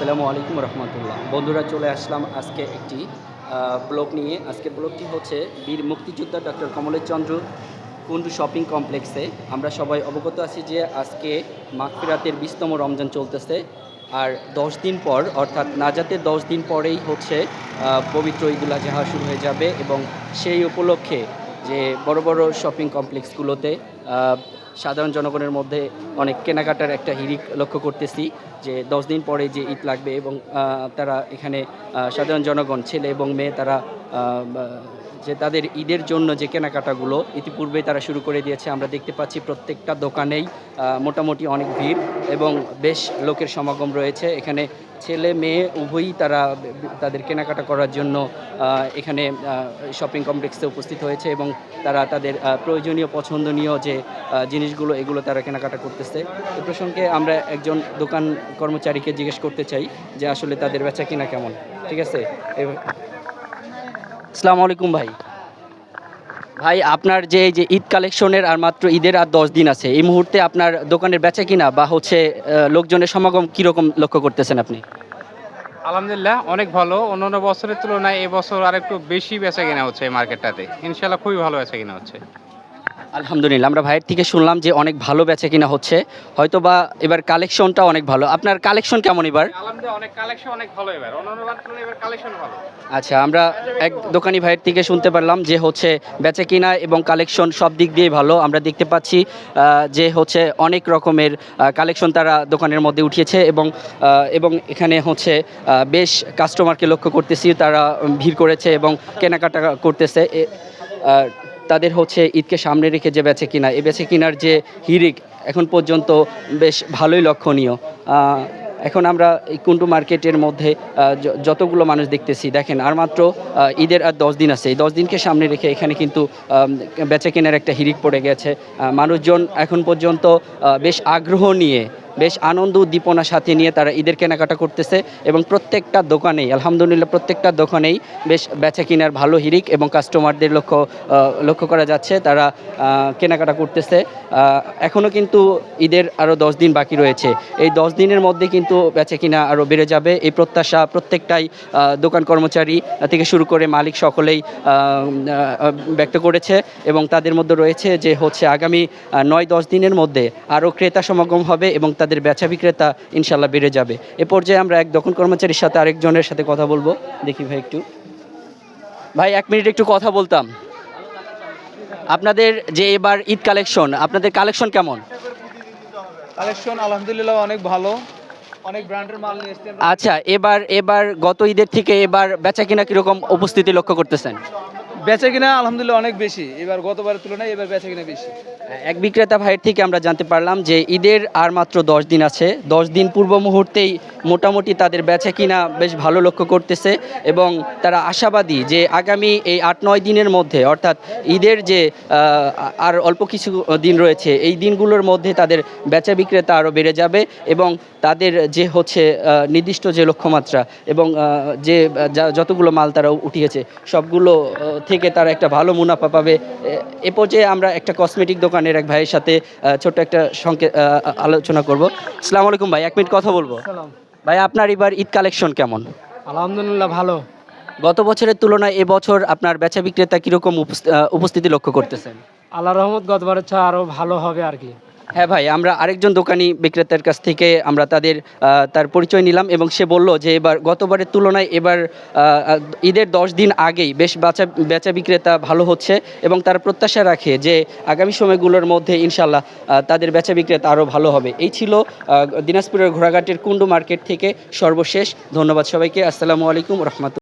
আসসালামু আলাইকুম রহমতুল্লাহ। বন্ধুরা, চলে আসলাম আজকে একটি ব্লগ নিয়ে। আজকের ব্লগটি হচ্ছে বীর মুক্তিযোদ্ধা ডক্টর কমলেশ চন্দ্র কুন্ডু শপিং কমপ্লেক্সে। আমরা সবাই অবগত আছি যে আজকে মাগফিরাতের বিশতম রমজান চলতেছে। আর দশ দিন পর, অর্থাৎ নাজাতের দশ দিন পরেই হচ্ছে পবিত্র ঈদুল আজহা শুরু হয়ে যাবে এবং সেই উপলক্ষে যে বড় বড় শপিং কমপ্লেক্সগুলোতে সাধারণ জনগণের মধ্যে অনেক কেনাকাটার একটা হিরিক লক্ষ্য করতেছি যে দশ দিন পরে যে ঈদ লাগবে এবং তারা এখানে সাধারণ জনগণ, ছেলে এবং মেয়ে তারা যে তাদের ঈদের জন্য যে কেনাকাটাগুলো ইতিপূর্বে তারা শুরু করে দিয়েছে, আমরা দেখতে পাচ্ছি প্রত্যেকটা দোকানেই মোটামুটি অনেক ভিড় এবং বেশ লোকের সমাগম রয়েছে। এখানে ছেলে, মেয়ে উভয়ই তারা তাদের কেনাকাটা করার জন্য এখানে শপিং কমপ্লেক্সে উপস্থিত হয়েছে এবং তারা তাদের প্রয়োজনীয়, পছন্দনীয় যে জিনিসগুলো, এগুলো তারা কেনাকাটা করতেছে। এ প্রসঙ্গে আমরা একজন দোকান কর্মচারীকে জিজ্ঞেস করতে চাই যে আসলে তাদের বেচা কিনা কেমন? ঠিক আছে? আসসালামু আলাইকুম ভাই। ভাই, আপনার যে যে ঈদ কালেকশনের আর মাত্র ঈদের আর দশ দিন আছে, এই মুহূর্তে আপনার দোকানের বেচা কিনা বা হচ্ছে লোকজনের সমাগম কীরকম লক্ষ্য করতেছেন আপনি? আলহামদুলিল্লাহ, অনেক ভালো। অন্যান্য বছরের তুলনায় এবছর আর একটু বেশি বেচা কিনা হচ্ছে এই মার্কেটটাতে ইনশাল্লাহ খুবই ভালো বেচা কিনা হচ্ছে। আলহামদুলিল্লাহ আমরা ভাইয়ের থেকে শুনলাম যে অনেক ভালো বেচে কিনা হচ্ছে। হয়তো বা এবার কালেকশনটা অনেক ভালো। আপনার কালেকশন কেমন এবার? অনেক কালেকশন অনেক ভালো এবার। কালেকশন ভালো। আচ্ছা আমরা এক দোকানি ভাইয়ের থেকে শুনতে পারলাম যে হচ্ছে বেচে কিনা এবং কালেকশন সব দিক দিয়ে ভালো। আমরা দেখতে পাচ্ছি যে হচ্ছে অনেক রকমের কালেকশন তারা দোকানের মধ্যে উঠিয়েছে এবং এবং এখানে হচ্ছে বেশ কাস্টমারকে লক্ষ্য করতেছি তারা ভিড় করেছে এবং কেনাকাটা করতেছে। আহ, তাদের হচ্ছে ঈদকে সামনে রেখে যে বেচে কিনা, এই বেচে কিনার যে হিরিক এখন পর্যন্ত বেশ ভালোই লক্ষণীয়। এখন আমরা এই কুন্টু মার্কেটের মধ্যে যতগুলো মানুষ দেখতেছি, দেখেন, আর মাত্র ঈদের আর দশ দিন আছে। এই দশ দিনকে সামনে রেখে এখানে কিন্তু বেচা কেনার একটা হিরিক পড়ে গেছে। মানুষজন এখন পর্যন্ত বেশ আগ্রহ নিয়ে বেশ আনন্দ উদ্দীপনার সাথে নিয়ে তারা ঈদের কেনাকাটা করতেছে এবং প্রত্যেকটা দোকানেই, আলহামদুলিল্লাহ প্রত্যেকটা দোকানেই বেশ বেচা কেনার ভালো হিরিক এবং কাস্টমারদের লক্ষ্য লক্ষ্য করা যাচ্ছে, তারা কেনাকাটা করতেছে। এখনও কিন্তু ঈদের আরও দশ দিন বাকি রয়েছে। এই দশ দিনের মধ্যে কিন্তু বেচা কিনা আরও বেড়ে যাবে। এই প্রত্যাশা প্রত্যেকটাই দোকান কর্মচারী থেকে শুরু করে মালিক সকলেই ব্যক্ত করেছে এবং তাদের মধ্যে রয়েছে যে হচ্ছে আগামী নয় দশ দিনের মধ্যে আরও ক্রেতা সমাগম হবে এবং তাদের বেচা বিক্রেতা ইনশাল্লাহ বেড়ে যাবে। এ পর্যায়ে আমরা এক দোকান কর্মচারীর সাথে আরেকজনের সাথে কথা বলব। দেখি ভাই একটু। ভাই এক মিনিট একটু কথা বলতাম। আপনাদের যে এবার ঈদ কালেকশন আপনাদের কালেকশন কেমন? কালেকশন আলহামদুলিল্লাহ অনেক ভালো। অনেক ব্র্যান্ডের মাল নিয়ে আচ্ছা এবার এবার গত ঈদের থেকে এবার বেচা কিনা কীরকম উপস্থিতি লক্ষ্য করতেছেন? বেচা কিনা আলহামদুলিল্লাহ অনেক বেশি। এবার গতবারের তুলনায় এবার বেচা কিনা বেশি। এক বিক্রেতা ভাইয়ের থেকে আমরা জানতে পারলাম যে ঈদের আর মাত্র দশ দিন আছে। দশ দিন পূর্ব মুহূর্তেই মোটামুটি তাদের বেচা কিনা বেশ ভালো লক্ষ্য করতেছে এবং তারা আশাবাদী যে আগামী এই আট নয় দিনের মধ্যে অর্থাৎ ঈদের যে আর অল্প কিছু দিন রয়েছে এই দিনগুলোর মধ্যে তাদের বেচা বিক্রেতা আরও বেড়ে যাবে এবং তাদের যে হচ্ছে নির্দিষ্ট যে লক্ষ্যমাত্রা এবং যে যতগুলো মাল তারা উঠিয়েছে সবগুলো আহ, থেকে তারা একটা ভালো মুনাফা পাবে। এ- পর্যায়ে আমরা একটা কসমেটিক দোকানের এক ভাইয়ের সাথে ছোট্ট একটা সংকে আলোচনা করব। আসসালামু আলাইকুম ভাই এক মিনিট কথা বলব। ভাই আপনার এবার ঈদ কালেকশন কেমন? আলহামদুলিল্লাহ ভালো। গত বছরের তুলনায় এবছর আপনার বেচা বিক্রেতা কীরকম উপস্থ- উপস্থিতি লক্ষ্য করতেছেন? আল্লাহ রহমত গতবারের চেয়ে আরও ভালো হবে আর কি। হ্যাঁ ভাই, আমরা আরেকজন দোকানি বিক্রেতার কাছ থেকে আমরা তাদের তার পরিচয় নিলাম এবং সে বলল যে এবার গতবারের তুলনায় এবার ঈদের দশ দিন আগেই বেশ বাচা, বেচা বিক্রেতা ভালো হচ্ছে এবং তারা প্রত্যাশা রাখে যে আগামী সময়গুলোর মধ্যে ইনশাল্লাহ তাদের বেচা বিক্রেতা আরও ভালো হবে। এই ছিল দিনাজপুরের ঘোড়াঘাটের কুন্ডু মার্কেট থেকে সর্বশেষ। ধন্যবাদ সবাইকে। আসসালামু আলাইকুম রহমতুল্লাহ।